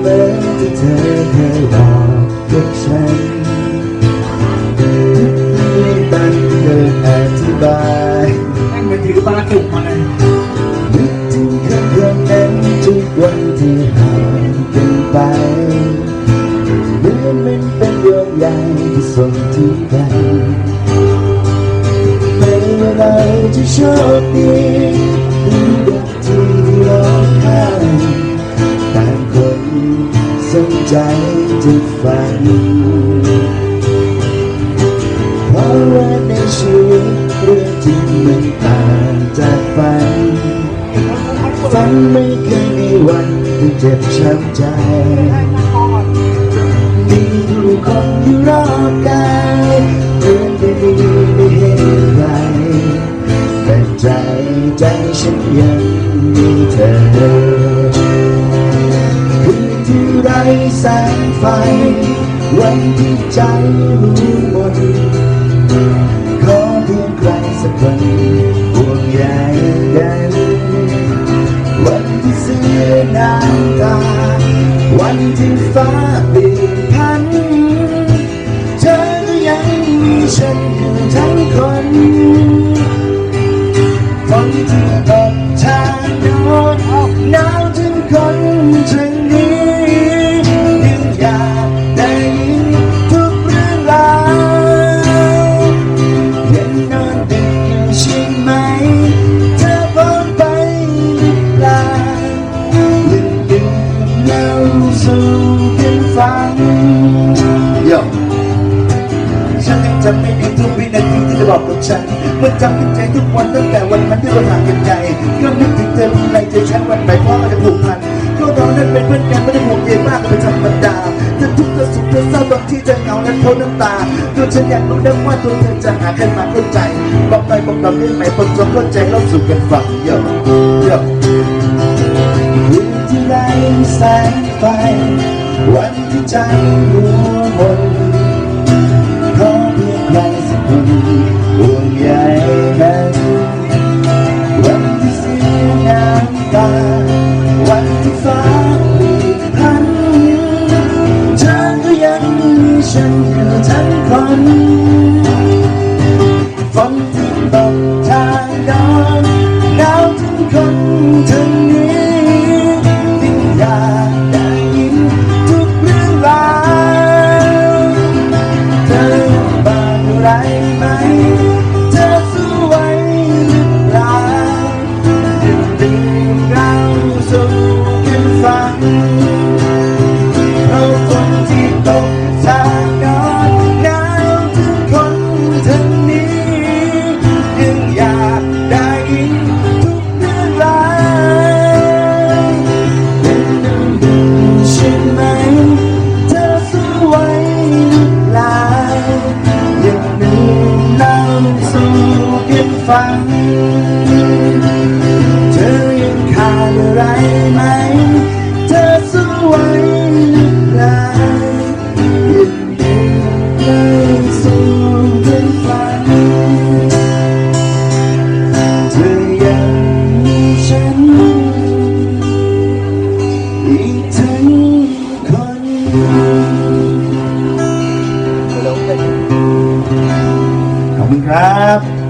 เหมือนที่เธอเคยบอกกับฉันไม่ตั้งเกิดอธิบายแม่งไปถือปลาจุกมาเลยนึกถึงคำเรื่องนั้นทุกวันที่ห่างกันไปเหมือมันเป็นเรื่องใหญ่ที่ส่งถึงกันในเว่าที่โชคดี ใจจะฟังเพราะว่าในชีวิตเรื่องที่มันต่างจากฝัน ฝันไม่เคยมีวันที่เจ็บช้ำใจมีผู้คนอยู่รอบกายเรื่องดี แสงไฟ วันที่ใจรู้หมดขอเพียงใครสักคนห่วงใยกันวันที่เสียน้ำตา วันที่ฟ้าเปลี่ยน ฉันมันจำขึ้นใจทุกวันตั้งแต่วันนั้นที่เราห่างกันไกลก็นึกถึงเธอในใจฉันวันไหนเพราะจะผูกพันก็เรานั้นเป็นเพื่อนกันไม่ได้ห่วงใยมากเป็นธรรมดาเธอทุกข์เธอสุขเธอเศร้าตอนที่เธอเหงาและทนน้ำตาตัวฉันอยากรู้ได้ว่าตัวเธอจะหาใครมาเข้าใจบอกหน่อยบอกเราได้ไหมผมจะเข้าใจเราสู่กันฟังเยอะเยอะคืนที่ไรแสงไฟวันที่ใจหั ทางนี้ ยังอยากได้ยินทุกเรื่องราวเป็นดียวใช่ไหม เธอสู้ไหวหรือเปล่ายังมีเล่าสู่กันฟังเธอยังขาดอะไรไหม ครับ